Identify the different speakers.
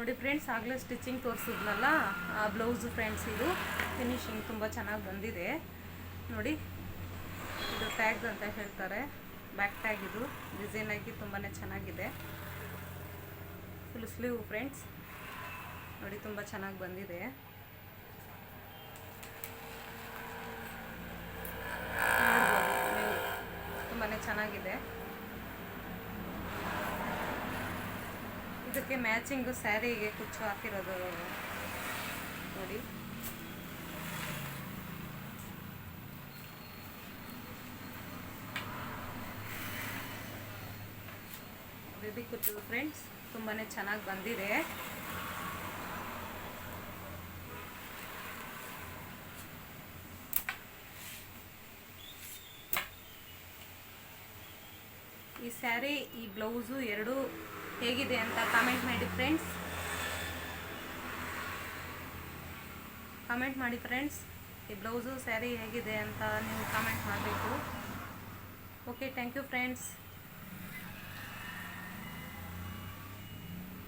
Speaker 1: ನೋಡಿ ಫ್ರೆಂಡ್ಸ್, ಆಗಲೇ ಸ್ಟಿಚಿಂಗ್ ತೋರಿಸಿದ್ನಲ್ಲ, ಆ ಬ್ಲೌಸು ಫ್ರೆಂಡ್ಸ್ ಇದು. ಫಿನಿಶಿಂಗ್ ತುಂಬ ಚೆನ್ನಾಗಿ ಬಂದಿದೆ. ನೋಡಿ, ಇದು ಟ್ಯಾಗ್ ಅಂತ ಹೇಳ್ತಾರೆ. ಬ್ಯಾಕ್ ಟ್ಯಾಗ್ ಇದು. ಡಿಸೈನ್ ಆಗಿ ತುಂಬಾ ಚೆನ್ನಾಗಿದೆ. Full sleeve friends. ನೋಡಿ, ತುಂಬ ಚೆನ್ನಾಗಿ ಬಂದಿದೆ. ತುಂಬಾ ಚೆನ್ನಾಗಿದೆ. ಇದಕ್ಕೆ ಮ್ಯಾಚಿಂಗ್ ಸ್ಯಾರಿಗೆ ಕುಚ್ಚು ಹಾಕಿರೋದು ನೋಡಿ. ಬೇಬಿ ಕುಚ್ಚು ಫ್ರೆಂಡ್ಸ್ ತುಂಬಾ ಚೆನ್ನಾಗಿ ಬಂದಿದೆ. ಈ ಸ್ಯಾರಿ ಈ ಬ್ಲೌಸು ಎರಡು ಹೇಗಿದೆ ಅಂತ ಕಾಮೆಂಟ್ ಮಾಡಿ ಫ್ರೆಂಡ್ಸ್ ಕಾಮೆಂಟ್ ಮಾಡಿ ಫ್ರೆಂಡ್ಸ್ ಈ ಬ್ಲೌಸು ಸ್ಯಾರಿ ಹೇಗಿದೆ ಅಂತ ನೀವು ಕಾಮೆಂಟ್ ಮಾಡಬೇಕು. Okay thank you friends